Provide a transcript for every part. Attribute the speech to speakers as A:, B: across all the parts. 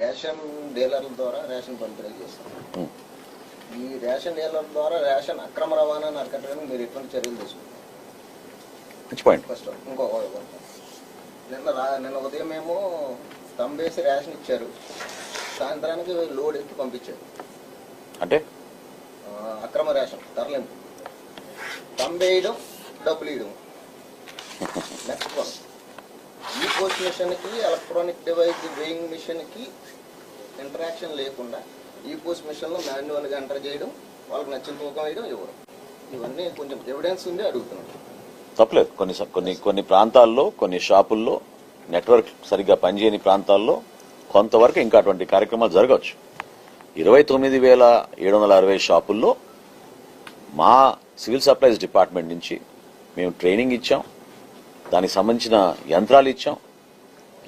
A: Ration డీలర్ల ద్వారా ration పంపిణీ చేస్తాం. ఈ రేషన్ డీలర్ల ద్వారా రేషన్ అక్రమ రవాణాను అరికట్టడానికి మీరు ఎటువంటి చర్యలు తీసుకుంటారు? ఫస్ట్ ఇంకో నిన్న నిన్న ఉదయం మేము తంబేసి రేషన్ ఇచ్చారు. సాయంత్రానికి లోడ్ ఎత్తి పంపించారు.
B: అంటే?
A: అక్రమ రేషన్ తరలింపు తంబేయడం డబ్బులు ఇవ్వడం నెక్స్ట్ వన్ ఈ పోస్ట్ మిషన్కి ఎలక్ట్రానిక్ డివైస్ వేయింగ్ మిషన్కి ఇంటరాక్షన్ లేకుండా ఈ పోస్ట్ మిషన్లో మాన్యువల్గా ఎంటర్ చేయడం వాళ్ళకి నచ్చిన తూకం వేయడం ఇవ్వడం ఇవన్నీ కొంచెం ఎవిడెన్స్ ఉంది అడుగుతున్నాం
B: తప్పలేదు. కొన్ని కొన్ని కొన్ని ప్రాంతాల్లో కొన్ని షాపుల్లో నెట్వర్క్ సరిగ్గా పనిచేయని ప్రాంతాల్లో కొంతవరకు ఇంకా అటువంటి కార్యక్రమాలు జరగవచ్చు. ఇరవై తొమ్మిది వేల ఏడు వందల అరవై షాపుల్లో మా సివిల్ సప్లైస్ డిపార్ట్మెంట్ నుంచి మేము ట్రైనింగ్ ఇచ్చాం. దానికి సంబంధించిన యంత్రాలు ఇచ్చాం.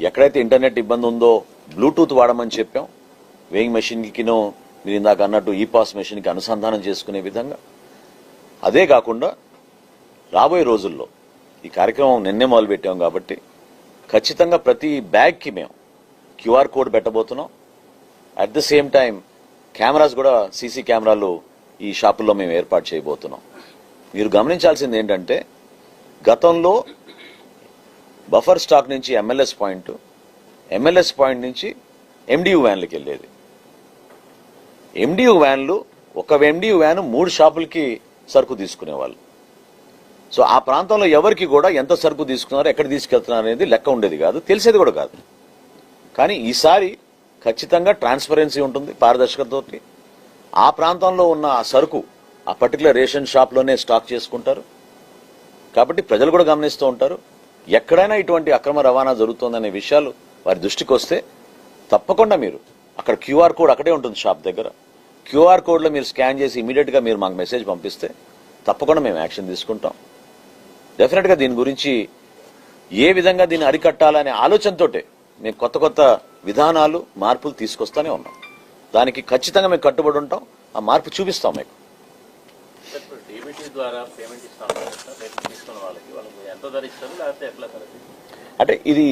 B: ఎక్కడైతే ఇంటర్నెట్ ఇబ్బంది ఉందో బ్లూటూత్ వాడమని చెప్పాం. వేయింగ్ మెషిన్కినో మీరు ఇందాక అన్నట్టు ఈ పాస్ మెషిన్కి అనుసంధానం చేసుకునే విధంగా. అదే కాకుండా రాబోయే రోజుల్లో ఈ కార్యక్రమం నిన్నే మొదలు పెట్టాం కాబట్టి ఖచ్చితంగా ప్రతి బ్యాగ్కి మేము QR code పెట్టబోతున్నాం. At the same time cameras కూడా సీసీ కెమెరాలు ఈ షాపుల్లో మేము ఏర్పాటు చేయబోతున్నాం. మీరు గమనించాల్సింది ఏంటంటే గతంలో బఫర్ స్టాక్ నుంచి ఎంఎల్ఎస్ పాయింట్ ఎంఎల్ఎస్ పాయింట్ నుంచి ఎండియు వ్యాన్లకు వెళ్ళేది. ఎండియు వ్యాన్లు ఒక ఎండియు వ్యాన్ మూడు షాపులకి సరుకు తీసుకునేవాళ్ళు. సో ఆ ప్రాంతంలో ఎవరికి కూడా ఎంత సరుకు తీసుకున్నారో ఎక్కడ తీసుకెళ్తున్నారు అనేది లెక్క ఉండేది కాదు తెలిసేది కూడా కాదు. కానీ ఈసారి ఖచ్చితంగా ట్రాన్స్పరెన్సీ ఉంటుంది పారదర్శకతతో ఆ ప్రాంతంలో ఉన్న ఆ సరుకు ఆ పర్టికులర్ రేషన్ షాప్లోనే స్టాక్ చేసుకుంటారు. కాబట్టి ప్రజలు కూడా గమనిస్తూ ఉంటారు. ఎక్కడైనా ఇటువంటి అక్రమ రవాణా జరుగుతుందనే విషయాలు వారి దృష్టికి వస్తే తప్పకుండా మీరు అక్కడ క్యూఆర్ కోడ్ అక్కడే ఉంటుంది షాప్ దగ్గర. క్యూఆర్ కోడ్లో మీరు స్కాన్ చేసి ఇమీడియట్గా మీరు మాకు మెసేజ్ పంపిస్తే తప్పకుండా మేము యాక్షన్ తీసుకుంటాం. డెఫినెట్గా దీని గురించి ఏ విధంగా దీన్ని అరికట్టాలనే ఆలోచనతోటే మేము కొత్త కొత్త విధానాలు మార్పులు తీసుకొస్తానే ఉన్నాం. దానికి ఖచ్చితంగా మేము కట్టుబడి ఉంటాం. ఆ మార్పు చూపిస్తాం మీకు.
C: ఇప్పుడు ద్వారా పేమెంట్ ఇస్తాం తీసుకున్న వాళ్ళకి. వాళ్ళకి ఎంత ధర ఇస్తారు లేకపోతే ఎట్లా
B: అంటే ఇది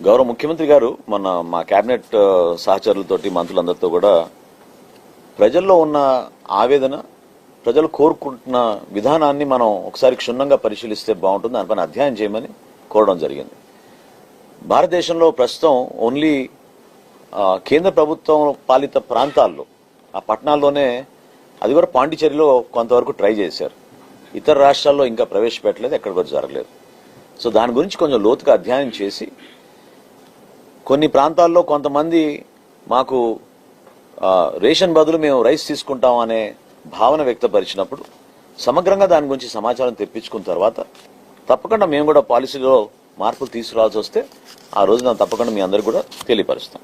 B: గౌరవ ముఖ్యమంత్రి గారు మన మా కేబినెట్ సహచరులతోటి మంత్రులందరితో కూడా ప్రజల్లో ఉన్న ఆవేదన ప్రజలు కోరుకుంటున్న విధానాన్ని మనం ఒకసారి క్షుణ్ణంగా పరిశీలిస్తే బాగుంటుంది. దానిపైన అధ్యయనం చేయమని కోరడం జరిగింది. భారతదేశంలో ప్రస్తుతం ఓన్లీ కేంద్ర ప్రభుత్వం పాలిత ప్రాంతాల్లో ఆ పట్టణాల్లోనే అది కూడా పాండిచేరిలో కొంతవరకు ట్రై చేశారు. ఇతర రాష్ట్రాల్లో ఇంకా ప్రవేశపెట్టలేదు ఎక్కడ కూడా జరగలేదు. సో దాని గురించి కొంచెం లోతుగా అధ్యయనం చేసి కొన్ని ప్రాంతాల్లో కొంతమంది మాకు రేషన్ బదులు మేము రైస్ తీసుకుంటాం అనే భావన వ్యక్తపరిచినప్పుడు సమగ్రంగా దాని గురించి సమాచారం తెప్పించుకున్న తర్వాత తప్పకుండా మేము కూడా పాలసీలో మార్పులు తీసుకురావాల్సి వస్తే ఆ రోజున తప్పకుండా మీ అందరికి కూడా తెలియపరుస్తాం.